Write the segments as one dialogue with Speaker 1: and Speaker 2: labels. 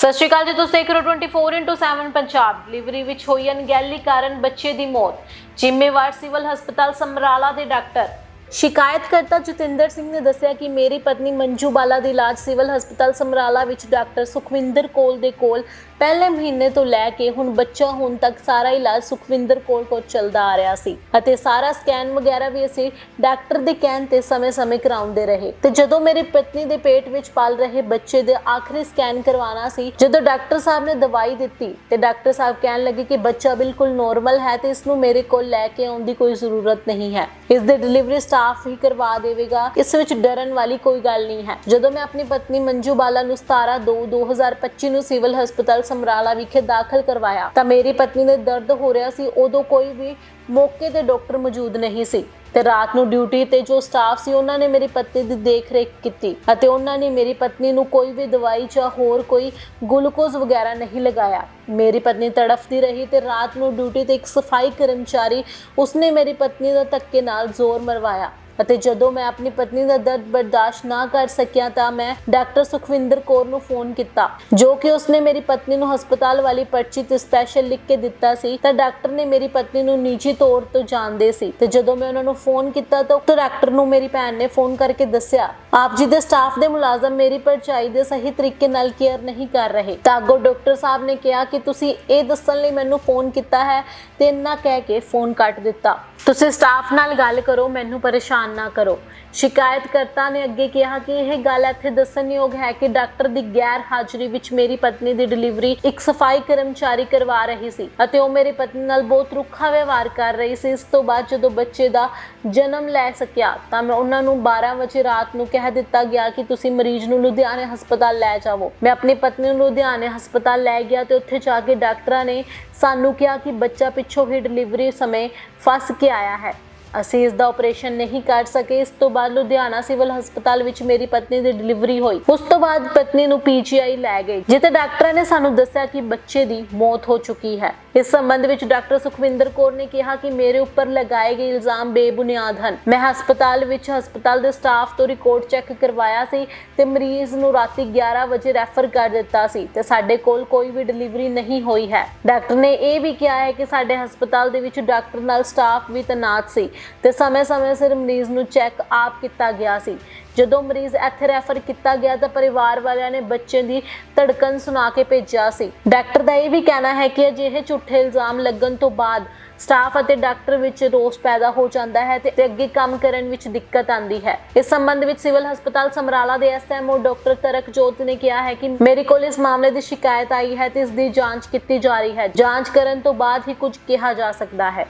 Speaker 1: ਸਤਿ ਸ਼੍ਰੀ ਅਕਾਲ ਜੀ, ਤੁਸੀਂ ਦੇਖ ਰਹੇ ਹੋ 24x7 ਪੰਜਾਬ। ਡਿਲੀਵਰੀ ਵਿੱਚ ਹੋਈ ਅਣਗਹਿਲੀ ਕਾਰਨ ਬੱਚੇ ਦੀ ਮੌਤ। ਜ਼ਿੰਮੇਵਾਰ ਸਿਵਲ ਹਸਪਤਾਲ ਸਮਰਾਲਾ ਦੇ ਡਾਕਟਰ ਸ਼ਿਕਾਇਤਕਰਤਾ ਜਤਿੰਦਰ ਸਿੰਘ ਨੇ ਦੱਸਿਆ ਕਿ ਮੇਰੀ ਪਤਨੀ ਮੰਜੂ ਬਾਲਾ ਦੀ ਇਲਾਜ ਸਿਵਲ ਹਸਪਤਾਲ ਸਮਰਾਲਾ ਵਿੱਚ ਡਾਕਟਰ ਸੁਖਵਿੰਦਰ ਕੋਲ ਦੇ ਕੋਲ ਪਹਿਲੇ ਮਹੀਨੇ ਤੋਂ ਲੈ ਕੇ ਹੁਣ ਬੱਚਾ ਹੋਣ ਤੱਕ ਸਾਰਾ ਇਲਾਜ ਸੁਖਵਿੰਦਰ ਕੋਲ ਕੋਲ ਚੱਲਦਾ ਆ ਰਿਹਾ ਸੀ ਅਤੇ ਸਾਰਾ ਸਕੈਨ ਵਗੈਰਾ ਵੀ ਅਸੀਂ ਡਾਕਟਰ ਦੇ ਕਹਿਣ ਤੇ ਸਮੇਂ-ਸਮੇਂ ਕਰਾਉਂਦੇ ਰਹੇ। ਤੇ ਜਦੋਂ ਮੇਰੀ ਪਤਨੀ ਦੇ ਪੇਟ ਵਿੱਚ ਪਲ ਰਹੇ ਬੱਚੇ ਦੇ ਆਖਰੀ ਸਕੈਨ ਕਰਵਾਉਣਾ ਸੀ, ਜਦੋਂ ਡਾਕਟਰ ਸਾਹਿਬ ਨੇ ਦਵਾਈ ਦਿੱਤੀ ਤੇ ਡਾਕਟਰ ਸਾਹਿਬ ਕਹਿਣ ਲੱਗੇ ਕਿ ਬੱਚਾ ਬਿਲਕੁਲ ਨੋਰਮਲ ਹੈ ਤੇ ਇਸ ਨੂੰ ਮੇਰੇ ਕੋਲ ਲੈ ਕੇ ਆਉਣ ਦੀ ਕੋਈ ਜ਼ਰੂਰਤ ਨਹੀਂ ਹੈ। ਇਸ ਦੇ ਡਿਲੀਵਰੀ ਸਾਫ਼ ਹੀ ਕਰਵਾ ਦੇਵੇਗਾ। ਇਸ ਵਿੱਚ ਡਰਨ ਵਾਲੀ ਕੋਈ ਗੱਲ ਨਹੀਂ ਹੈ। ਜਦੋਂ ਮੈਂ ਆਪਣੀ ਪਤਨੀ ਮੰਜੂ ਬਾਲਾ ਨੂੰ 17 2 2025 ਨੂੰ ਸਿਵਲ ਹਸਪਤਾਲ ਸਮਰਾਲਾ ਵਿਖੇ ਦਾਖਲ ਕਰਵਾਇਆ, ਤਾਂ ਮੇਰੀ ਪਤਨੀ ਦੇ ਦਰਦ ਹੋ ਰਿਹਾ ਸੀ। ਉਦੋਂ ਕੋਈ ਵੀ ਮੌਕੇ ਤੇ ਡਾਕਟਰ ਮੌਜੂਦ ਨਹੀਂ ਸੀ ਤੇ ਰਾਤ ਨੂੰ ਡਿਊਟੀ ਤੇ ਜੋ ਸਟਾਫ ਸੀ, ਉਹਨਾਂ ਨੇ ਮੇਰੀ ਪਤਨੀ ਦੀ ਦੇਖ-ਰੇਖ ਕੀਤੀ ਅਤੇ ਉਹਨਾਂ ਨੇ ਮੇਰੀ ਪਤਨੀ ਨੂੰ ਕੋਈ ਵੀ ਦਵਾਈ ਜਾਂ ਹੋਰ ਕੋਈ ਗਲੂਕੋਜ਼ ਵਗੈਰਾ ਨਹੀਂ ਲਗਾਇਆ। ਮੇਰੀ ਪਤਨੀ ਤੜਫਦੀ ਰਹੀ ਤੇ ਰਾਤ ਨੂੰ ਡਿਊਟੀ ਤੇ ਇੱਕ ਸਫ਼ਾਈ ਕਰਮਚਾਰੀ ਉਸਨੇ ਮੇਰੀ ਪਤਨੀ ਦਾ ਧੱਕੇ ਨਾਲ ਜ਼ੋਰ ਮਰਵਾਇਆ। ਅਤੇ ਜਦੋਂ ਮੈਂ ਆਪਣੀ ਪਤਨੀ ਦਾ ਦਰਦ ਬਰਦਾਸ਼ਤ ਨਾ ਕਰ ਸਕਿਆ ਤਾਂ ਮੈਂ ਡਾਕਟਰ ਸੁਖਵਿੰਦਰ ਕੌਰ ਨੂੰ ਫੋਨ ਕੀਤਾ, ਜੋ ਕਿ ਉਸਨੇ ਮੇਰੀ ਪਤਨੀ ਨੂੰ ਹਸਪਤਾਲ ਵਾਲੀ ਪਰਚੀ ਤੇ ਸਪੈਸ਼ਲ ਲਿਖ ਕੇ ਦਿੱਤਾ ਸੀ, ਤਾਂ ਡਾਕਟਰ ਨੇ ਮੇਰੀ ਪਤਨੀ ਨੂੰ ਨਿੱਜੀ ਤੌਰ ਤੋਂ ਜਾਣਦੇ ਸੀ। ਤੇ ਜਦੋਂ ਮੈਂ ਉਹਨਾਂ ਨੂੰ ਫੋਨ ਕੀਤਾ ਤਾਂ ਉਕਤ ਡਾਕਟਰ ਨੂੰ ਮੇਰੀ ਭੈਣ ਨੇ ਫੋਨ ਕਰਕੇ ਦੱਸਿਆ ਆਪ ਜੀ ਦੇ ਸਟਾਫ ਦੇ ਮੁਲਾਜ਼ਮ ਮੇਰੀ ਪਰਚਾਈ ਦੇ ਸਹੀ ਤਰੀਕੇ ਨਾਲ ਕੇਅਰ ਨਹੀਂ ਕਰ ਰਹੇ। ਤਾਂ ਅੱਗੋਂ ਡਾਕਟਰ ਸਾਹਿਬ ਨੇ ਕਿਹਾ ਕਿ ਤੁਸੀਂ ਇਹ ਦੱਸਣ ਲਈ ਮੈਨੂੰ ਫੋਨ ਕੀਤਾ ਹੈ ਤੇ ਇੰਨਾ ਕਹਿ ਕੇ ਫੋਨ ਕੱਟ ਦਿੱਤਾ। ਤੁਸੀਂ ਸਟਾਫ ਨਾਲ ਗੱਲ ਕਰੋ, ਮੈਨੂੰ ਪਰੇਸ਼ਾਨ ਨਾ ਕਰੋ। ਸ਼ਿਕਾਇਤਕਰਤਾ ਨੇ ਅੱਗੇ ਕਿਹਾ ਕਿ ਇਹ ਗੱਲ ਇੱਥੇ ਦੱਸਣਯੋਗ ਹੈ ਕਿ ਡਾਕਟਰ ਦੀ ਗੈਰ ਹਾਜ਼ਰੀ ਵਿੱਚ ਮੇਰੀ ਪਤਨੀ ਦੀ ਡਿਲੀਵਰੀ ਇੱਕ ਸਫ਼ਾਈ ਕਰਮਚਾਰੀ ਕਰਵਾ ਰਹੀ ਸੀ ਅਤੇ ਉਹ ਮੇਰੀ ਪਤਨੀ ਨਾਲ ਬਹੁਤ ਰੁੱਖਾ ਵਿਵਹਾਰ ਕਰ ਰਹੀ ਸੀ। ਇਸ ਤੋਂ ਬਾਅਦ ਜਦੋਂ ਬੱਚੇ ਦਾ ਜਨਮ ਲੈ ਸਕਿਆ ਤਾਂ ਮੈਂ ਉਹਨਾਂ ਨੂੰ 12 ਵਜੇ ਰਾਤ ਨੂੰ ਕਹਿ ਦਿੱਤਾ ਗਿਆ ਕਿ ਤੁਸੀਂ ਮਰੀਜ਼ ਨੂੰ ਲੁਧਿਆਣੇ ਹਸਪਤਾਲ ਲੈ ਜਾਵੋ। ਮੈਂ ਆਪਣੀ ਪਤਨੀ ਨੂੰ ਲੁਧਿਆਣੇ ਹਸਪਤਾਲ ਲੈ ਗਿਆ ਤੇ ਉੱਥੇ ਜਾ ਕੇ ਡਾਕਟਰਾਂ ਨੇ ਸਾਨੂੰ ਕਿਹਾ ਕਿ ਬੱਚਾ ਪਿੱਛੋਂ ਹੀ ਡਿਲੀਵਰੀ ਸਮੇਂ ਫਸ ਕੇ ਆਇਆ ਹੈ। ਅਸੀਂ ਇਸ ਦਾ ਆਪਰੇਸ਼ਨ ਨਹੀਂ ਕਰ ਸਕੇ। ਇਸ ਤੋਂ ਬਾਅਦ ਲੁਧਿਆਣਾ ਸਿਵਲ ਹਸਪਤਾਲ ਵਿੱਚ ਮੇਰੀ ਪਤਨੀ ਦੀ ਡਿਲੀਵਰੀ ਹੋਈ। ਉਸ ਤੋਂ ਬਾਅਦ ਪਤਨੀ ਨੂੰ ਪੀਜੀਆਈ ਲੈ ਗਏ, ਜਿੱਥੇ ਡਾਕਟਰਾਂ ਨੇ ਸਾਨੂੰ ਦੱਸਿਆ ਕਿ ਬੱਚੇ ਦੀ ਮੌਤ ਹੋ ਚੁੱਕੀ ਹੈ। ਇਸ ਸੰਬੰਧ ਵਿੱਚ ਡਾਕਟਰ ਸੁਖਵਿੰਦਰ ਕੌਰ ਨੇ ਕਿਹਾ ਕਿ ਮੇਰੇ ਉੱਪਰ ਲਗਾਏ ਗਏ ਇਲਜ਼ਾਮ ਬੇਬੁਨਿਆਦ ਹਨ। ਮੈਂ ਹਸਪਤਾਲ ਵਿੱਚ ਹਸਪਤਾਲ ਦੇ ਸਟਾਫ ਤੋਂ ਰਿਕਾਰਡ ਚੈੱਕ ਕਰਵਾਇਆ ਸੀ ਤੇ ਮਰੀਜ਼ ਨੂੰ ਰਾਤੀ 11 ਵਜੇ ਰੈਫਰ ਕਰ ਦਿੱਤਾ ਸੀ ਤੇ ਸਾਡੇ ਕੋਲ ਕੋਈ ਵੀ ਡਿਲੀਵਰੀ ਨਹੀਂ ਹੋਈ ਹੈ। ਡਾਕਟਰ ਨੇ ਇਹ ਵੀ ਕਿਹਾ ਹੈ ਕਿ ਸਾਡੇ ਹਸਪਤਾਲ ਦੇ ਵਿੱਚ ਡਾਕਟਰ ਨਾਲ ਸਟਾਫ ਵੀ ਤੈਨਾਤ ਸੀ। ਤੇ ਸਮੇਂ-ਸਮੇਂ ਸਿਰ ਮਰੀਜ਼ ਨੂੰ ਚੈੱਕ ਆਪ ਕੀਤਾ ਗਿਆ ਸੀ। ਜਦੋਂ ਮਰੀਜ਼ ਇੱਥੇ ਰੈਫਰ ਕੀਤਾ ਗਿਆ ਤਾਂ ਪਰਿਵਾਰ ਵਾਲਿਆਂ ਨੇ ਬੱਚੇ ਦੀ ਧੜਕਣ ਸੁਣਾ ਕੇ ਭੇਜਿਆ ਸੀ। ਡਾਕਟਰ ਦਾ ਇਹ ਵੀ ਕਹਿਣਾ ਹੈ ਕਿ ਅਜਿਹੇ ਝੂਠੇ ਇਲਜ਼ਾਮ ਲੱਗਣ ਤੋਂ ਬਾਅਦ ਸਟਾਫ ਅਤੇ ਡਾਕਟਰ ਵਿੱਚ ਰੋਸ ਪੈਦਾ ਹੋ ਜਾਂਦਾ ਹੈ ਤੇ ਅੱਗੇ ਕੰਮ ਕਰਨ ਵਿੱਚ ਦਿੱਕਤ ਆਂਦੀ ਹੈ। ਇਸ ਸੰਬੰਧ ਵਿੱਚ ਸਿਵਲ ਹਸਪਤਾਲ ਸਮਰਾਲਾ ਦੇ ਐਸਐਮਓ ਡਾਕਟਰ ਤਰਕਜੋਤ ਨੇ ਕਿਹਾ ਹੈ ਕਿ ਮੇਰੇ ਕੋਲ ਇਸ ਮਾਮਲੇ ਦੀ ਸ਼ਿਕਾਇਤ ਆਈ ਹੈ ਤੇ ਇਸ ਦੀ ਜਾਂਚ ਕੀਤੀ ਜਾ ਰਹੀ ਹੈ। ਜਾਂਚ ਕਰਨ ਤੋਂ ਬਾਅਦ ਹੀ ਕੁਝ ਕਿਹਾ ਜਾ ਸਕਦਾ ਹੈ।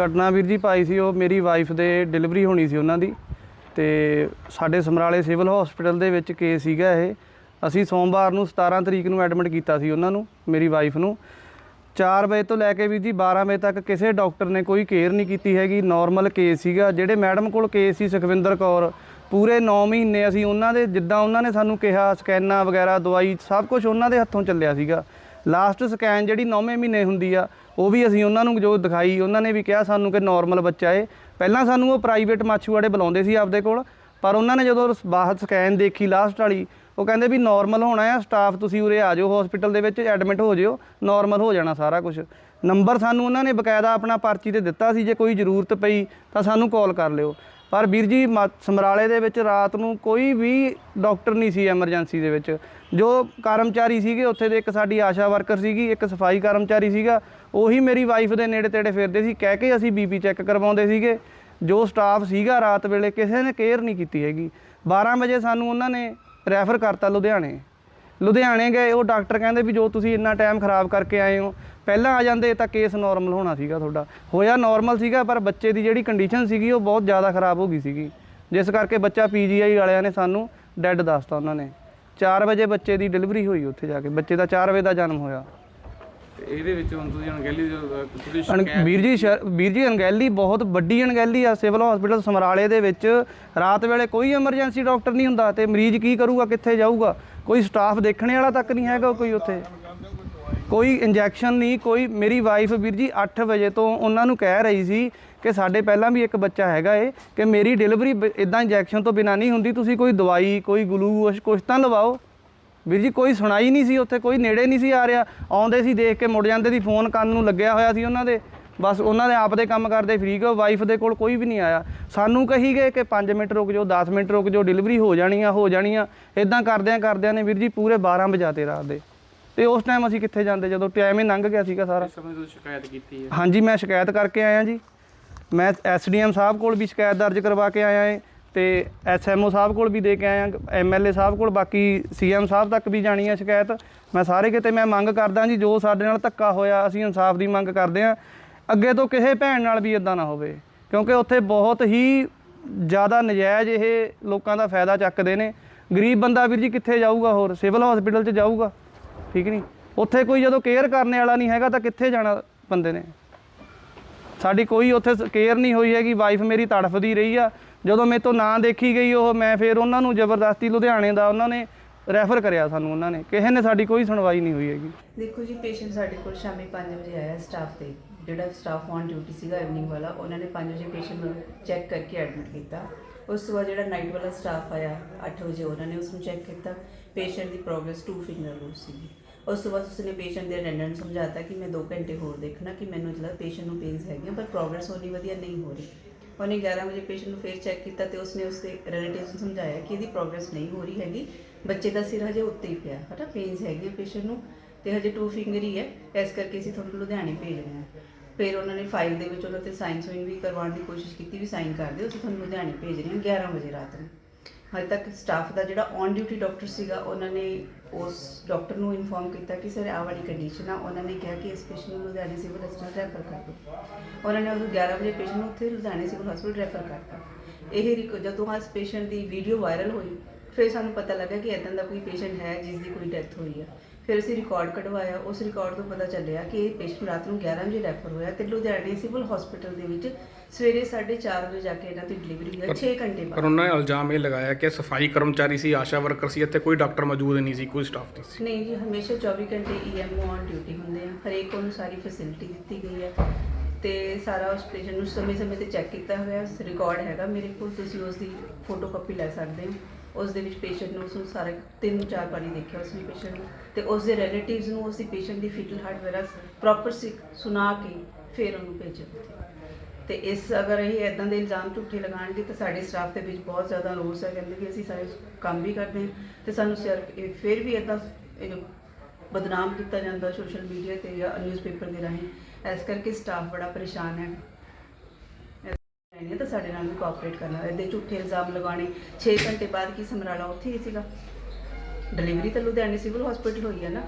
Speaker 2: ਘਟਨਾ ਵੀਰ ਜੀ ਪਾਈ ਸੀ, ਉਹ ਮੇਰੀ ਵਾਈਫ ਦੇ ਡਿਲੀਵਰੀ ਹੋਣੀ ਸੀ ਉਹਨਾਂ ਦੀ ਤੇ ਸਾਡੇ ਸਮਰਾਲੇ ਸਿਵਲ ਹਸਪੀਟਲ ਦੇ ਵਿੱਚ ਕੇਸ ਸੀਗਾ ਇਹ। ਅਸੀਂ ਸੋਮਵਾਰ ਨੂੰ 17 ਤਰੀਕ ਨੂੰ ਐਡਮਿਟ ਕੀਤਾ ਸੀ ਉਹਨਾਂ ਨੂੰ, ਮੇਰੀ ਵਾਈਫ ਨੂੰ। 4 ਵਜੇ ਤੋਂ ਲੈ ਕੇ ਵੀਰ ਜੀ 12 ਵਜੇ ਤੱਕ ਕਿਸੇ ਡਾਕਟਰ ਨੇ ਕੋਈ ਕੇਅਰ ਨਹੀਂ ਕੀਤੀ ਹੈਗੀ ਨਾਰਮਲ ਕੇਸ ਸੀਗਾ। ਜਿਹੜੇ ਮੈਡਮ ਕੋਲ ਕੇਸ ਸੀ ਸੁਖਵਿੰਦਰ ਕੌਰ, ਪੂਰੇ 9 ਮਹੀਨੇ ਅਸੀਂ ਉਹਨਾਂ ਦੇ, ਜਿੱਦਾਂ ਉਹਨਾਂ ਨੇ ਸਾਨੂੰ ਕਿਹਾ, ਸਕੈਨਾਂ ਵਗੈਰਾ, ਦਵਾਈ, ਸਭ ਕੁਝ ਉਹਨਾਂ ਦੇ ਹੱਥੋਂ ਚੱਲਿਆ ਸੀਗਾ। ਲਾਸਟ ਸਕੈਨ ਜਿਹੜੀ 9ਵੇਂ ਮਹੀਨੇ ਹੁੰਦੀ ਆ ਉਹ ਵੀ ਅਸੀਂ ਉਹਨਾਂ ਨੂੰ ਜੋ ਦਿਖਾਈ, ਉਹਨਾਂ ਨੇ ਵੀ ਕਿਹਾ ਸਾਨੂੰ ਕਿ ਨਾਰਮਲ ਬੱਚਾ ਏ। ਪਹਿਲਾਂ ਸਾਨੂੰ ਉਹ ਪ੍ਰਾਈਵੇਟ ਮਾਛੂਆੜੇ ਬੁਲਾਉਂਦੇ ਸੀ ਆਪਦੇ ਕੋਲ, ਪਰ ਉਹਨਾਂ ਨੇ ਜਦੋਂ ਬਾਹਰ ਸਕੈਨ ਦੇਖੀ ਲਾਸਟ ਵਾਲੀ, ਉਹ ਕਹਿੰਦੇ ਵੀ ਨਾਰਮਲ ਹੋਣਾ ਆ ਸਟਾਫ ਤੁਸੀਂ ਉਰੇ ਆ ਜਾਓ ਹਸਪੀਟਲ ਦੇ ਵਿੱਚ ਐਡਮਿਟ ਹੋ ਜਿਓ ਨਾਰਮਲ ਹੋ ਜਾਣਾ ਸਾਰਾ ਕੁਝ ਨੰਬਰ ਸਾਨੂੰ ਉਹਨਾਂ ਨੇ ਬਕਾਇਦਾ ਆਪਣਾ ਪਰਚੀ ਤੇ ਦਿੱਤਾ ਸੀ, ਜੇ ਕੋਈ ਜ਼ਰੂਰਤ ਪਈ ਤਾਂ ਸਾਨੂੰ ਕਾਲ ਕਰ ਲਿਓ। ਪਰ ਵੀਰ ਜੀ, ਮ- ਸਮਰਾਲੇ ਦੇ ਵਿੱਚ ਰਾਤ ਨੂੰ ਕੋਈ ਵੀ ਡਾਕਟਰ ਨਹੀਂ ਸੀ ਐਮਰਜੈਂਸੀ ਦੇ ਵਿੱਚ। ਜੋ ਕਰਮਚਾਰੀ ਸੀਗੇ, ਉੱਥੇ ਦੇ ਇੱਕ ਸਾਡੀ ਆਸ਼ਾ ਵਰਕਰ ਸੀਗੀ, ਇੱਕ ਸਫ਼ਾਈ ਕਰਮਚਾਰੀ ਸੀਗਾ, ਉਹੀ ਮੇਰੀ ਵਾਈਫ ਦੇ ਨੇੜੇ ਤੇੜੇ ਫਿਰਦੇ ਸੀ, ਕਹਿ ਕੇ ਅਸੀਂ ਬੀਪੀ ਚੈੱਕ ਕਰਵਾਉਂਦੇ ਸੀਗੇ। ਜੋ ਸਟਾਫ ਸੀਗਾ ਰਾਤ ਵੇਲੇ, ਕਿਸੇ ਨੇ ਕੇਅਰ ਨਹੀਂ ਕੀਤੀ ਹੈਗੀ। 12 ਵਜੇ ਸਾਨੂੰ ਉਹਨਾਂ ਨੇ ਰੈਫਰ ਕਰਤਾ ਲੁਧਿਆਣੇ। ਲੁਧਿਆਣੇ ਗਏ, ਉਹ ਡਾਕਟਰ ਕਹਿੰਦੇ ਵੀ ਜੋ ਤੁਸੀਂ ਇੰਨਾ ਟਾਈਮ ਖਰਾਬ ਕਰਕੇ ਆਏ ਹੋ ਪਹਿਲਾਂ ਆ ਜਾਂਦੇ ਤਾਂ ਕੇਸ ਨਾਰਮਲ ਹੋਣਾ ਸੀਗਾ ਤੁਹਾਡਾ। ਹੋਇਆ ਨਾਰਮਲ ਸੀਗਾ ਪਰ ਬੱਚੇ ਦੀ ਜਿਹੜੀ ਕੰਡੀਸ਼ਨ ਸੀਗੀ ਉਹ ਬਹੁਤ ਜ਼ਿਆਦਾ ਖਰਾਬ ਹੋ ਗਈ ਸੀਗੀ। ਜਿਸ ਕਰਕੇ ਬੱਚਾ ਪੀਜੀਆਈ ਵਾਲਿਆਂ ਨੇ ਸਾਨੂੰ ਡੈੱਡ ਦੱਸਤਾ ਉਹਨਾਂ ਨੇ। 4 ਵਜੇ ਬੱਚੇ ਦੀ ਡਿਲੀਵਰੀ ਹੋਈ ਉੱਥੇ ਜਾ ਕੇ। ਬੱਚੇ ਦਾ 4 ਵਜੇ ਦਾ ਜਨਮ ਹੋਇਆ।
Speaker 3: ਇਹਦੇ ਵਿੱਚ ਹੁਣ ਤੁਸੀਂ ਅਣਗਹਿਲੀ ਤੁਸੀਂ ਸ਼ਿਕਾਇਤ
Speaker 2: ਵੀਰ ਜੀ ਵੀਰ ਜੀ ਅਣਗਹਿਲੀ ਬਹੁਤ ਵੱਡੀ ਅਣਗਹਿਲੀ ਆ। ਸਿਵਲ ਹਸਪੀਟਲ ਸਮਰਾਲੇ ਦੇ ਵਿੱਚ ਰਾਤ ਵੇਲੇ ਕੋਈ ਐਮਰਜੈਂਸੀ ਡਾਕਟਰ ਨਹੀਂ ਹੁੰਦਾ ਤੇ ਮਰੀਜ਼ ਕੀ ਕਰੂਗਾ ਕਿੱਥੇ ਜਾਊਗਾ? ਕੋਈ ਸਟਾਫ ਦੇਖਣੇ ਵਾਲਾ ਤੱਕ ਨਹੀਂ ਹੈਗਾ ਕੋਈ ਉੱਥੇ। ਕੋਈ ਇੰਜੈਕਸ਼ਨ ਨਹੀਂ, ਕੋਈ, ਮੇਰੀ ਵਾਈਫ ਵੀਰ ਜੀ 8 ਵਜੇ ਤੋਂ ਉਹਨਾਂ ਨੂੰ ਕਹਿ ਰਹੀ ਸੀ ਕਿ ਸਾਡੇ ਪਹਿਲਾਂ ਵੀ ਇੱਕ ਬੱਚਾ ਹੈਗਾ ਏ, ਕਿ ਮੇਰੀ ਡਿਲੀਵਰੀ ਇਦਾਂ ਇੰਜੈਕਸ਼ਨ ਤੋਂ ਬਿਨਾ ਨਹੀਂ ਹੁੰਦੀ, ਤੁਸੀਂ ਕੋਈ ਦਵਾਈ, ਕੋਈ ਗਲੂਕੋਜ਼ ਕੁਛ ਤਾਂ ਲਵਾਓ। ਵੀਰ ਜੀ ਕੋਈ ਸੁਣਾਈ ਨਹੀਂ ਸੀ ਉੱਥੇ, ਕੋਈ ਨੇੜੇ ਨਹੀਂ ਸੀ ਆ ਰਿਹਾ। ਆਉਂਦੇ ਸੀ ਦੇਖ ਕੇ ਮੁੜ ਜਾਂਦੇ ਸੀ ਫੋਨ ਕੰਨ ਨੂੰ ਲੱਗਿਆ ਹੋਇਆ ਸੀ ਉਹਨਾਂ ਦੇ। ਬਸ ਉਹਨਾਂ ਦੇ ਆਪ ਦੇ ਕੰਮ ਕਰਦੇ ਫਰੀ ਗਏ ਵਾਈਫ ਦੇ ਕੋਲ ਕੋਈ ਵੀ ਨਹੀਂ ਆਇਆ। ਸਾਨੂੰ ਕਹੀ ਗਏ ਕਿ 5 ਮਿੰਟ ਰੁਕ ਜਾਓ 10 ਮਿੰਟ ਰੁਕ ਜਾਓ ਡਿਲੀਵਰੀ ਹੋ ਜਾਣੀ ਆ, ਹੋ ਜਾਣੀ ਆ। ਇਦਾਂ ਕਰਦਿਆਂ ਕਰਦਿਆਂ ਨੇ ਵੀਰ ਜੀ ਪੂਰੇ 12 ਵਜਾਤੇ ਰਾਤ ਦੇ। ਤੇ ਉਸ ਟਾਈਮ ਅਸੀਂ ਕਿੱਥੇ ਜਾਂਦੇ? ਜਦੋਂ ਟਾਈਮ ਹੀ ਲੰਘ ਗਿਆ ਸੀਗਾ ਸਾਰਾ।
Speaker 3: ਇਸ ਸਮੇਂ ਤੁਸੀਂ ਸ਼ਿਕਾਇਤ ਕੀਤੀ ਹੈ।
Speaker 2: ਹਾਂਜੀ ਮੈਂ ਸ਼ਿਕਾਇਤ ਕਰਕੇ ਆਇਆ ਜੀ। ਮੈਂ ਐਸਡੀਐਮ ਸਾਹਿਬ ਕੋਲ ਵੀ ਸ਼ਿਕਾਇਤ ਦਰਜ ਕਰਵਾ ਕੇ ਆਇਆ ਏ ਤੇ ਐਸਐਮਓ ਸਾਹਿਬ ਕੋਲ ਵੀ ਦੇ ਕੇ ਆਇਆ ਐਮਐਲਏ ਸਾਹਿਬ ਕੋਲ ਬਾਕੀ ਸੀਐਮ ਸਾਹਿਬ ਤੱਕ ਵੀ ਜਾਣੀ ਹੈ ਸ਼ਿਕਾਇਤ। ਮੈਂ ਸਾਰੇ ਕਿਤੇ ਮੈਂ ਮੰਗ ਕਰਦਾ ਜੀ ਜੋ ਸਾਡੇ ਨਾਲ ਧੱਕਾ ਹੋਇਆ ਅਸੀਂ ਇਨਸਾਫ ਦੀ ਮੰਗ ਕਰਦੇ ਹਾਂ। ਅੱਗੇ ਤੋਂ ਕਿਸੇ ਭੈਣ ਨਾਲ ਵੀ ਇਦਾਂ ਨਾ ਹੋਵੇ ਕਿਉਂਕਿ ਉੱਥੇ ਬਹੁਤ ਹੀ ਜ਼ਿਆਦਾ ਨਜਾਇਜ਼ ਇਹ ਲੋਕਾਂ ਦਾ ਫਾਇਦਾ ਚੱਕਦੇ ਨੇ। ਗਰੀਬ ਬੰਦਾ ਵੀਰ ਜੀ ਕਿੱਥੇ ਜਾਊਗਾ ਹੋਰ? ਸਿਵਲ ਹਸਪੀਟਲ 'ਚ ਜਾਊਗਾ। ਠੀਕ ਨਹੀਂ? ਉੱਥੇ ਕੋਈ ਜਦੋਂ ਕੇਅਰ ਕਰਨ ਵਾਲਾ ਨਹੀਂ ਹੈਗਾ ਤਾਂ ਕਿੱਥੇ ਜਾਣਾ ਬੰਦੇ ਨੇ? ਸਾਡੀ ਕੋਈ ਉੱਥੇ ਕੇਅਰ ਨਹੀਂ ਹੋਈ ਹੈਗੀ ਵਾਈਫ ਮੇਰੀ ਤੜਫਦੀ ਰਹੀ ਆ। ਜਦੋਂ ਮੇਰੇ ਤੋਂ ਨਾ ਦੇਖੀ ਗਈ ਉਹ, ਮੈਂ ਫਿਰ ਉਹਨਾਂ ਨੂੰ ਜ਼ਬਰਦਸਤੀ ਲੁਧਿਆਣੇ ਦਾ ਉਹਨਾਂ ਨੇ ਰੈਫਰ ਕਰਿਆ ਸਾਨੂੰ ਉਹਨਾਂ ਨੇ। ਕਿਸੇ ਨੇ ਸਾਡੀ ਕੋਈ ਸੁਣਵਾਈ ਨਹੀਂ ਹੋਈ ਹੈਗੀ।
Speaker 4: ਦੇਖੋ ਜੀ ਪੇਸ਼ੈਂਟ ਸਾਡੇ ਕੋਲ ਸ਼ਾਮੀ 5 ਵਜੇ ਆਇਆ ਸਟਾਫ ਤੇ। ਜਿਹੜਾ ਸਟਾਫ ਔਨ ਡਿਊਟੀ ਸੀਗਾ ਇਵਨਿੰਗ ਵਾਲਾ, ਉਹਨਾਂ ਨੇ 5 ਵਜੇ ਪੇਸ਼ੈਂਟ ਨੂੰ ਚੈੱਕ ਕਰਕੇ ਐਡਮਿਟ ਕੀਤਾ। ਉਸ ਤੋਂ ਬਾਅਦ ਜਿਹੜਾ ਨਾਈਟ ਵਾਲਾ ਸਟਾਫ ਆਇਆ 8 ਵਜੇ, ਉਹਨਾਂ ਨੇ ਉਸ ਨੂੰ ਚੈੱਕ ਕੀਤਾ। ਪੇਸ਼ੈਂਟ ਦੀ ਪ੍ਰੋਗਰੈਸ 2 ਫਿੰਗਰ ਲੂਸ ਸੀਗੀ। ਉਸ ਤੋਂ ਬਾਅਦ ਉਸਨੇ ਪੇਸ਼ੈਂਟ ਦੇ ਅਟੈਂਡੈਂਟ ਨੂੰ ਸਮਝਾਤਾ ਕਿ ਮੈਂ 2 ਘੰਟੇ ਹੋਰ ਦੇਖਣਾ, ਕਿ ਮੈਨੂੰ ਜਿਹੜਾ ਪੇਸ਼ੈਂਟ ਨੂੰ ਪੇਨਸ ਹੈਗੀਆਂ, ਪਰ ਪ੍ਰੋਗਰੈਸ ਉਨੀ ਵਧੀਆ ਨਹੀਂ ਹੋ ਰਹੀ। ਉਹਨੇ 11 ਵਜੇ ਪੇਸ਼ੈਂਟ ਨੂੰ ਫੇਰ ਚੈੱਕ ਕੀਤਾ ਤੇ ਉਸਨੇ ਉਸਦੇ ਰਿਲੇਟਿਵਸ ਨੂੰ ਸਮਝਾਇਆ ਕਿ ਇਹਦੀ ਪ੍ਰੋਗਰੈਸ ਨਹੀਂ ਹੋ ਰਹੀ ਹੈਗੀ। ਬੱਚੇ ਦਾ ਸਿਰ ਹਜੇ ਉੱਤੇ ਹੀ ਪਿਆ, ਹਨਾ ਪੇਨਸ ਹੈਗੇ ਪੇਸ਼ੈਂਟ ਨੂੰ ਤੇ ਹਜੇ 2 ਫਿੰਗਰ ਹੀ ਹੈ, ਇਸ ਕਰਕੇ ਅਸੀਂ ਤੁਹਾਨੂੰ ਲੁਧਿਆਣੇ ਭੇਜ ਰਹੇ ਹਾਂ। ਫਿਰ ਉਹਨਾਂ ਨੇ ਫਾਈਲ ਦੇ ਵਿੱਚ ਉਹਨਾਂ ਤੇ ਸਾਈਨ ਸੂਈਨ ਵੀ ਕਰਵਾਉਣ ਦੀ ਕੋਸ਼ਿਸ਼ ਕੀਤੀ ਵੀ ਸਾਈਨ ਕਰ ਦਿਓ, ਅਸੀਂ ਤੁਹਾਨੂੰ ਲੁਧਿਆਣੇ ਭੇਜ ਰਹੇ ਹਾਂ 11 ਵਜੇ ਰਾਤ ਨੂੰ। ਹਜੇ ਤੱਕ ਸਟਾਫ ਦਾ ਜਿਹੜਾ ਔਨ ਡਿਊਟੀ ਡਾਕਟਰ ਸੀਗਾ, ਉਹਨਾਂ ਨੇ ਉਸ ਡਾਕਟਰ ਨੂੰ ਇਨਫੋਰਮ ਕੀਤਾ ਕਿ ਸਰ, ਆਹ ਵਾਲੀ ਕੰਡੀਸ਼ਨ ਆ। ਉਹਨਾਂ ਨੇ ਕਿਹਾ ਕਿ ਇਸ ਪੇਸ਼ੈਂਟ ਨੂੰ ਲੁਧਿਆਣੇ ਸਿਵਲ ਹਸਪਤਾਲ ਰੈਫਰ ਕਰ ਦਿਓ। ਉਹਨਾਂ ਨੇ ਉਹ 11 ਵਜੇ ਪੇਸ਼ੈਂਟ ਨੂੰ ਉੱਥੇ ਲੁਧਿਆਣੇ ਸਿਵਲ ਹਸਪਤਾਲ ਰੈਫਰ ਕਰਤਾ। ਇਹ ਰਿਕ- ਜਦੋਂ ਇਸ ਪੇਸ਼ੈਂਟ ਦੀ ਵੀਡੀਓ ਵਾਇਰਲ ਹੋਈ, ਫਿਰ ਸਾਨੂੰ ਪਤਾ ਲੱਗਾ ਕਿ ਇਦਾਂ ਦਾ ਕੋਈ ਪੇਸ਼ੈਂਟ ਹੈ ਜਿਸ ਦੀ ਕੋਈ ਡੈਥ ਹੋਈ ਆ। ਫਿਰ ਅਸੀਂ ਰਿਕਾਰਡ ਕਢਵਾਇਆ। ਉਸ ਰਿਕਾਰਡ ਤੋਂ ਪਤਾ ਚੱਲਿਆ ਕਿ ਇਹ ਪੇਸ਼ੈਂਟ ਰਾਤ ਨੂੰ 11 ਵਜੇ ਰੈਫਰ ਹੋਇਆ ਤੇ ਲੁਧਿਆਣੇ ਸਿਵਲ ਹਸਪੀਟਲ ਦੇ ਵਿੱਚ ਸਵੇਰੇ 4:30 ਵਜੇ ਜਾ ਕੇ ਇਹਨਾਂ ਦੀ ਡਿਲੀਵਰੀ ਹੋਈ 6 ਘੰਟੇ
Speaker 5: ਪਰ
Speaker 4: ਬਾਅਦ
Speaker 5: ਉਹਨਾਂ ਨੇ ਇਲਜ਼ਾਮ ਇਹ ਲਗਾਇਆ ਕਿ ਸਫ਼ਾਈ ਕਰਮਚਾਰੀ ਸੀ ਆਸ਼ਾ ਵਰਕਰ ਸੀ ਇੱਥੇ ਕੋਈ ਡਾਕਟਰ ਮੌਜੂਦ ਨਹੀਂ ਸੀ ਕੋਈ ਸਟਾਫ ਨਹੀਂ ਸੀ।
Speaker 4: ਨਹੀਂ ਜੀ ਹਮੇਸ਼ਾ 24 ਘੰਟੇ ਈਐਮਓ ਔਨ ਡਿਊਟੀ ਹੁੰਦੇ ਆ। ਹਰੇਕ ਨੂੰ ਸਾਰੀ ਫੈਸਿਲਿਟੀ ਦਿੱਤੀ ਗਈ ਹੈ ਤੇ ਸਾਰਾ ਉਸ ਪੇਸ਼ੈਂਟ ਨੂੰ ਸਮੇਂ-ਸਮੇਂ ਤੇ ਚੈੱਕ ਕੀਤਾ ਹੋਇਆ। ਰਿਕਾਰਡ ਹੈਗਾ ਮੇਰੇ ਕੋਲ ਤੁਸੀਂ ਉਸ ਦੀ ਫੋਟੋ ਕਾਪੀ ਲੈ ਸਕਦੇ ਹੋ। ਉਸ ਦੇ ਵਿੱਚ ਪੇਸ਼ੈਂਟ ਨੂੰ ਉਸ ਨੂੰ ਸਾਰਾ ਤਿੰਨ ਚਾਰ ਵਾਰੀ ਦੇਖਿਆ ਉਸ ਨੇ ਪੇਸ਼ੈਂਟ ਨੂੰ ਤੇ ਉਸ ਦੇ ਰਿਲੇਟਿਵਸ ਨੂੰ ਉਸ ਦੀ ਪੇਸ਼ੈਂਟ ਦੀ ਫਿਟਲ ਹਾਰਟ ਵਗੈਰਾ ਪ੍ਰੋਪਰ ਸੁਣਾ ਕੇ ਫਿਰ ਉਹਨੂੰ ਭੇਜਿਆ ਉੱਥੇ। ਤੇ ਇਸ ਅਗਰ ਇਹ ਇਦਾਂ ਦੇ ਇਲਜ਼ਾਮ ਝੂਠੇ ਲਗਾਉਣਗੇ ਤਾਂ ਸਾਡੇ ਸਟਾਫ ਦੇ ਵਿੱਚ ਬਹੁਤ ਜ਼ਿਆਦਾ ਰੋਸ ਹੈ, ਕਹਿੰਦੇ ਕਿ ਅਸੀਂ ਸਾਰੇ ਕੰਮ ਵੀ ਕਰਦੇ ਹਾਂ ਤੇ ਸਾਨੂੰ ਸਿਰਫ ਇਹ ਫਿਰ ਵੀ ਇਦਾਂ ਬਦਨਾਮ ਕੀਤਾ ਜਾਂਦਾ ਸੋਸ਼ਲ ਮੀਡੀਆ ਤੇ ਜਾਂ ਨਿਊਜ਼ਪੇਪਰ ਦੇ ਰਾਹੀਂ ਇਸ ਕਰਕੇ ਸਟਾਫ ਬੜਾ ਪਰੇਸ਼ਾਨ ਹੈ ਨਹੀਂ ਤਾਂ ਸਾਡੇ ਨਾਲ ਵੀ ਕੋਆਪਰੇਟ ਕਰਨਾ ਇਹਦੇ ਝੂਠੇ ਇਲਜ਼ਾਮ ਲਗਾਉਣੇ 6 ਘੰਟੇ ਬਾਅਦ ਕੀ ਸਮਰਾਲਾ ਉੱਥੇ ਹੀ ਸੀਗਾ? ਡਿਲੀਵਰੀ ਤਾਂ ਲੁਧਿਆਣੇ ਸਿਵਲ ਹਸਪੀਟਲ ਹੋਈ ਹੈ ਨਾ?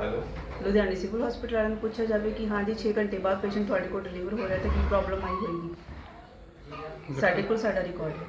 Speaker 4: ਹੈਲੋ ਲੁਧਿਆਣੇ ਸਿਵਲ ਹਸਪੀਟਲ ਵਾਲਿਆਂ ਨੂੰ ਪੁੱਛਿਆ ਜਾਵੇ ਕਿ ਹਾਂ ਜੀ 6 ਘੰਟੇ ਬਾਅਦ ਪੇਸ਼ੈਂਟ ਤੁਹਾਡੇ ਕੋਲ ਡਿਲੀਵਰ ਹੋ ਰਿਹਾ ਤਾਂ ਕੀ ਪ੍ਰੋਬਲਮ ਆਈ ਹੋਏਗੀ? ਸਾਡੇ ਕੋਲ ਸਾਡਾ ਰਿਕਾਰਡ ਹੈ।